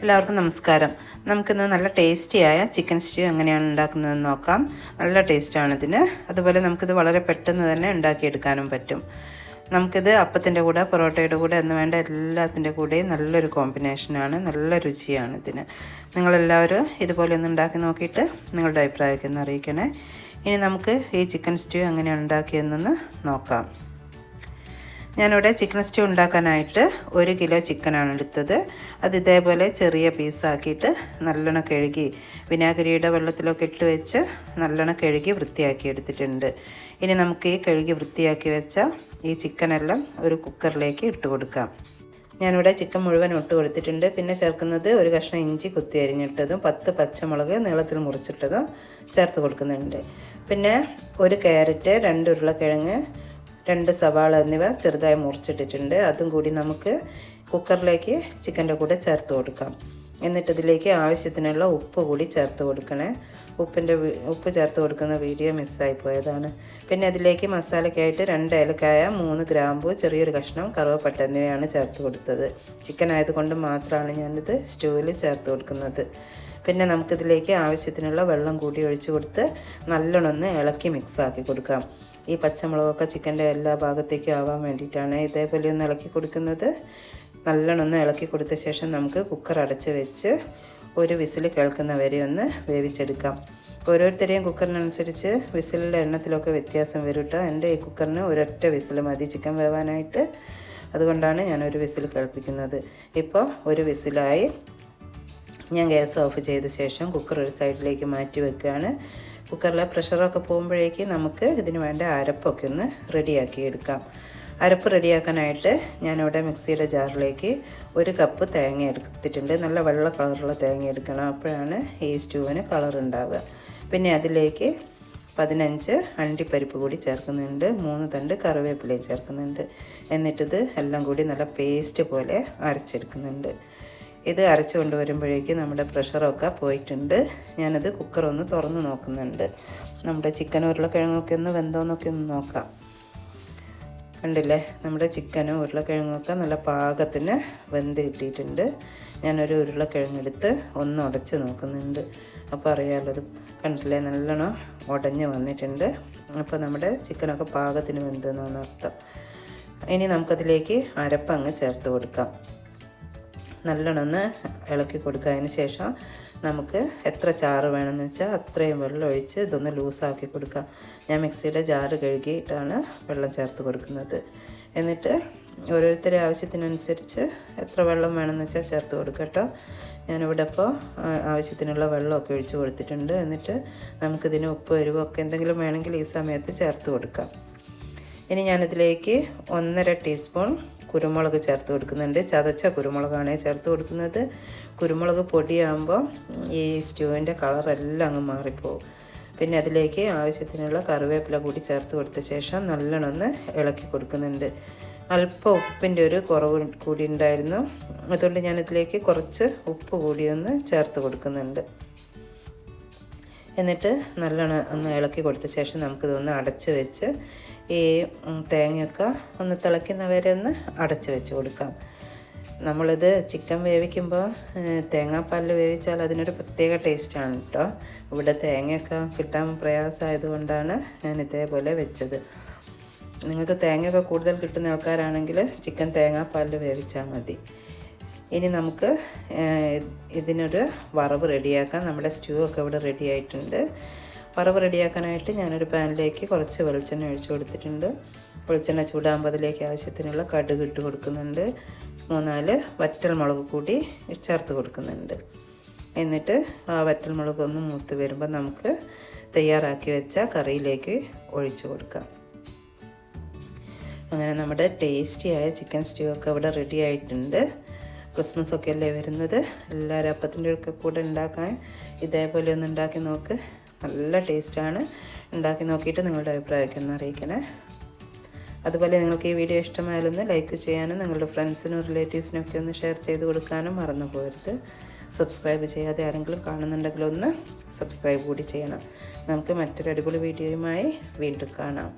എല്ലാവർക്കും നമസ്കാരം. നമുക്കിന്ന് നല്ല ടേസ്റ്റിയായ ചിക്കൻ സ്റ്റ്യൂ എങ്ങനെയാണ് ഉണ്ടാക്കുന്നതെന്ന് നോക്കാം. നല്ല ടേസ്റ്റാണ് ഇതിന്. അതുപോലെ നമുക്കിത് വളരെ പെട്ടെന്ന് തന്നെ ഉണ്ടാക്കിയെടുക്കാനും പറ്റും. നമുക്കിത് അപ്പത്തിന്റെ കൂടെ പൊറോട്ടയുടെ കൂടെ എന്ന് വേണ്ട എല്ലാത്തിന്റെ കൂടെയും നല്ലൊരു കോമ്പിനേഷനാണ് നല്ല രുചിയാണ് ഇതിന്. നിങ്ങളെല്ലാവരും ഇതുപോലെ ഒന്ന് ഉണ്ടാക്കി നോക്കിയിട്ട് നിങ്ങളുടെ അഭിപ്രായമൊക്കെ ഒന്ന് അറിയിക്കണേ. ഇനി നമുക്ക് ഈ ചിക്കൻ സ്റ്റ്യൂ എങ്ങനെയാണ് ഉണ്ടാക്കിയതെന്നൊന്ന് നോക്കാം. ഞാനിവിടെ ചിക്കൻ സ്റ്റൂ ഉണ്ടാക്കാനായിട്ട് ഒരു കിലോ ചിക്കനാണ് എടുത്തത്. അത് ഇതേപോലെ ചെറിയ പീസാക്കിയിട്ട് നല്ലോണം കഴുകി വിനാഗിരിയുടെ വെള്ളത്തിലൊക്കെ ഇട്ട് വെച്ച് നല്ലോണം കഴുകി വൃത്തിയാക്കി എടുത്തിട്ടുണ്ട്. ഇനി നമുക്ക് ഈ കഴുകി വൃത്തിയാക്കി വെച്ച ഈ ചിക്കനെല്ലാം ഒരു കുക്കറിലേക്ക് ഇട്ട് കൊടുക്കാം. ഞാനിവിടെ ചിക്കൻ മുഴുവൻ ഇട്ട് കൊടുത്തിട്ടുണ്ട്. പിന്നെ ചേർക്കുന്നത് ഒരു കഷ്ണം ഇഞ്ചി കുത്തി അരിഞ്ഞിട്ടതും പത്ത് പച്ചമുളക് നീളത്തിൽ മുറിച്ചിട്ടതും ചേർത്ത് കൊടുക്കുന്നുണ്ട്. പിന്നെ ഒരു ക്യാരറ്റ് രണ്ട് ഉരുളക്കിഴങ്ങ് രണ്ട് സവാള എന്നിവ ചെറുതായി മുറിച്ചിട്ടിട്ടുണ്ട്. അതും കൂടി നമുക്ക് കുക്കറിലേക്ക് ചിക്കന്റെ കൂടെ ചേർത്ത് കൊടുക്കാം. എന്നിട്ട് ഇതിലേക്ക് ആവശ്യത്തിനുള്ള ഉപ്പ് കൂടി ചേർത്ത് കൊടുക്കണേ. ഉപ്പിന്റെ ഉപ്പ് ചേർത്ത് കൊടുക്കുന്ന വീഡിയോ മിസ്സായി പോയതാണ്. പിന്നെ അതിലേക്ക് മസാലയ്ക്കായിട്ട് രണ്ട് ഏലക്കായ മൂന്ന് ഗ്രാമ്പു ചെറിയൊരു കഷ്ണം കറുവപ്പട്ട എന്നിവയാണ് ചേർത്ത് കൊടുത്തത്. ചിക്കൻ ആയതുകൊണ്ട് മാത്രമാണ് ഞാനിത് സ്റ്റൂവിൽ ചേർത്ത് കൊടുക്കുന്നത്. പിന്നെ നമുക്കിതിലേക്ക് ആവശ്യത്തിനുള്ള വെള്ളം കൂടി ഒഴിച്ചു കൊടുത്ത് നല്ലോണം ഒന്ന് ഇളക്കി മിക്സാക്കി കൊടുക്കാം. ഈ പച്ചമുളകൊക്കെ ചിക്കന്റെ എല്ലാ ഭാഗത്തേക്കും ആവാൻ വേണ്ടിയിട്ടാണ് ഇതേപോലെ ഒന്ന് ഇളക്കി കൊടുക്കുന്നത്. നല്ലോണം ഒന്ന് ഇളക്കി കൊടുത്ത ശേഷം നമുക്ക് കുക്കർ അടച്ച് വെച്ച് ഒരു വിസിൽ കേൾക്കുന്ന വരെ ഒന്ന് വേവിച്ചെടുക്കാം. ഓരോരുത്തരെയും കുക്കറിനനുസരിച്ച് വിസിലിന്റെ എണ്ണത്തിലൊക്കെ വ്യത്യാസം വരും കേട്ടോ എന്റെ ഈ കുക്കറിന് ഒരൊറ്റ വിസിൽ മതി ചിക്കൻ വേവാനായിട്ട്. അതുകൊണ്ടാണ് ഞാൻ ഒരു വിസിൽ കേൾപ്പിക്കുന്നത്. ഇപ്പോൾ ഒരു വിസിലായി ഞാൻ ഗ്യാസ് ഓഫ് ചെയ്ത ശേഷം കുക്കർ ഒരു സൈഡിലേക്ക് മാറ്റി വെക്കുകയാണ്. കുക്കറിലെ പ്രഷറൊക്കെ പോകുമ്പോഴേക്ക് നമുക്ക് ഇതിന് വേണ്ട അരപ്പൊക്കെ ഒന്ന് റെഡിയാക്കി എടുക്കാം. അരപ്പ് റെഡിയാക്കാനായിട്ട് ഞാനിവിടെ മിക്സിയുടെ ജാറിലേക്ക് ഒരു കപ്പ് തേങ്ങ എടുത്തിട്ടുണ്ട്. നല്ല വെള്ള കളറുള്ള തേങ്ങ എടുക്കണം. അപ്പോഴാണ് ഈ സ്റ്റൂവിന് കളർ ഉണ്ടാവുക. പിന്നെ അതിലേക്ക് പതിനഞ്ച് അണ്ടിപ്പരിപ്പ് കൂടി ചേർക്കുന്നുണ്ട്. മൂന്ന് തണ്ട് കറിവേപ്പിലയും ചേർക്കുന്നുണ്ട്. എന്നിട്ടിത് എല്ലാം കൂടി നല്ല പേസ്റ്റ് പോലെ അരച്ചെടുക്കുന്നുണ്ട്. ഇത് അരച്ച് കൊണ്ടുവരുമ്പോഴേക്ക് നമ്മുടെ പ്രഷറൊക്കെ പോയിട്ടുണ്ട്. ഞാനത് കുക്കറൊന്ന് തുറന്ന് നോക്കുന്നുണ്ട്. നമ്മുടെ ചിക്കൻ ഉരുളക്കിഴങ്ങൊക്കെ ഒന്ന് വെന്തോന്നൊക്കെ ഒന്ന് നോക്കാം. കണ്ടില്ലേ? നമ്മുടെ ചിക്കനും ഉരുളക്കിഴങ്ങൊക്കെ നല്ല പാകത്തിന് വെന്ത് കിട്ടിയിട്ടുണ്ട്. ഞാനൊരു ഉരുളക്കിഴങ്ങെടുത്ത് ഒന്ന് ഉടച്ച് നോക്കുന്നുണ്ട്. അപ്പോൾ അറിയാമല്ലോ അത് കണ്ടില്ലേ? നല്ലോണം ഉടഞ്ഞ് വന്നിട്ടുണ്ട്. അപ്പോൾ നമ്മുടെ ചിക്കനൊക്കെ പാകത്തിന് വെന്തെന്നാണ് അർത്ഥം. ഇനി നമുക്കതിലേക്ക് അരപ്പങ്ങ് ചേർത്ത് കൊടുക്കാം. നല്ലോണം ഒന്ന് ഇളക്കി കൊടുക്കുക ശേഷം നമുക്ക് എത്ര ചാറ് വേണമെന്ന് വെച്ചാൽ അത്രയും വെള്ളം ഒഴിച്ച് ഇതൊന്ന് ലൂസാക്കി കൊടുക്കുക ഞാൻ മിക്സിയുടെ ജാറ് കഴുകിയിട്ടാണ് വെള്ളം ചേർത്ത് കൊടുക്കുന്നത്. എന്നിട്ട് ഓരോരുത്തരുടെ ആവശ്യത്തിനനുസരിച്ച് എത്ര വെള്ളം വേണമെന്ന് വെച്ചാൽ ചേർത്ത് കൊടുക്കുക കേട്ടോ. ഞാനിവിടെ ഇപ്പോൾ ആവശ്യത്തിനുള്ള വെള്ളമൊക്കെ ഒഴിച്ച് കൊടുത്തിട്ടുണ്ട്. എന്നിട്ട് നമുക്കിതിന് ഉപ്പ് എരിവൊക്കെ എന്തെങ്കിലും വേണമെങ്കിൽ ഈ സമയത്ത് ചേർത്ത് കൊടുക്കാം. ഇനി ഞാനിതിലേക്ക് ഒന്നര ടീസ്പൂൺ കുരുമുളക് ചേർത്ത് കൊടുക്കുന്നുണ്ട്. ചതച്ച കുരുമുളകാണ് ചേർത്ത് കൊടുക്കുന്നത്. കുരുമുളക് പൊടിയാകുമ്പോൾ ഈ സ്റ്റൂവിന്റെ കളറെല്ലാം അങ്ങ് മാറിപ്പോവും. പിന്നെ അതിലേക്ക് ആവശ്യത്തിനുള്ള കറിവേപ്പില കൂടി ചേർത്ത് കൊടുത്ത ശേഷം നല്ലോണം ഒന്ന് ഇളക്കി കൊടുക്കുന്നുണ്ട്. അല്പം ഉപ്പിന്റെ ഒരു കുറവ് കൂടി ഉണ്ടായിരുന്നു. അതുകൊണ്ട് ഞാനിതിലേക്ക് കുറച്ച് ഉപ്പ് കൂടി ഒന്ന് ചേർത്ത് കൊടുക്കുന്നുണ്ട്. എന്നിട്ട് നല്ലോണം ഒന്ന് ഇളക്കി കൊടുത്ത ശേഷം നമുക്കിതൊന്ന് അടച്ച് വെച്ച് ഈ തേങ്ങയൊക്കെ ഒന്ന് തിളയ്ക്കുന്നവരെ ഒന്ന് അടച്ച് വെച്ച് കൊടുക്കാം. നമ്മളിത് ചിക്കൻ വേവിക്കുമ്പോൾ തേങ്ങാപ്പാലിൽ വേവിച്ചാൽ അതിനൊരു പ്രത്യേക ടേസ്റ്റാണ് കേട്ടോ ഇവിടെ തേങ്ങയൊക്കെ കിട്ടാൻ പ്രയാസമായതുകൊണ്ടാണ് ഞാൻ ഇതേപോലെ വെച്ചത്. നിങ്ങൾക്ക് തേങ്ങയൊക്കെ കൂടുതൽ കിട്ടുന്ന ആൾക്കാരാണെങ്കിൽ ചിക്കൻ തേങ്ങാപ്പാലിൽ വേവിച്ചാൽ മതി. ഇനി നമുക്ക് ഇതിനൊരു വറവ് റെഡിയാക്കാം. നമ്മുടെ സ്റ്റൂ ഒക്കെ ഇവിടെ റെഡി ആയിട്ടുണ്ട് വറവ് റെഡിയാക്കാനായിട്ട് ഞാനൊരു പാനിലേക്ക് കുറച്ച് വെളിച്ചെണ്ണ ഒഴിച്ചു കൊടുത്തിട്ടുണ്ട്. വെളിച്ചെണ്ണ ചൂടാകുമ്പോൾ അതിലേക്ക് ആവശ്യത്തിനുള്ള കടുക് ഇട്ട് കൊടുക്കുന്നുണ്ട്. മൂന്നാൽ വറ്റൽ മുളക് കൂടി ചേർത്ത് കൊടുക്കുന്നുണ്ട്. എന്നിട്ട് ആ വറ്റൽ മുളക് ഒന്ന് മൂത്ത് വരുമ്പോൾ നമുക്ക് തയ്യാറാക്കി വെച്ച കറിയിലേക്ക് ഒഴിച്ചു കൊടുക്കാം. അങ്ങനെ നമ്മുടെ ടേസ്റ്റിയായ ചിക്കൻ സ്റ്റൂ ഒക്കെ ഇവിടെ റെഡി ആയിട്ടുണ്ട്. ക്രിസ്മസ് ഒക്കെ അല്ലേ വരുന്നത്? എല്ലാവരും അപ്പത്തിന്റെ ഒക്കെ കൂടെ ഉണ്ടാക്കാൻ ഇതേപോലെ ഒന്ന് ഉണ്ടാക്കി നോക്ക്. നല്ല ടേസ്റ്റാണ്. ഉണ്ടാക്കി നോക്കിയിട്ട് നിങ്ങളുടെ അഭിപ്രായമൊക്കെ ഒന്ന് അറിയിക്കണേ. അതുപോലെ നിങ്ങൾക്ക് ഈ വീഡിയോ ഇഷ്ടമായാലൊന്ന് ലൈക്ക് ചെയ്യാനും നിങ്ങളുടെ ഫ്രണ്ട്സിനും റിലേറ്റീവ്സിനും ഒക്കെ ഒന്ന് ഷെയർ ചെയ്ത് കൊടുക്കാനും മറന്നു പോകരുത്. സബ്സ്ക്രൈബ് ചെയ്യാതെ ആരെങ്കിലും കാണുന്നുണ്ടെങ്കിൽ ഒന്ന് സബ്സ്ക്രൈബ് കൂടി ചെയ്യണം. നമുക്ക് മറ്റൊരു അടിപൊളി വീഡിയോയുമായി വീണ്ടും കാണാം.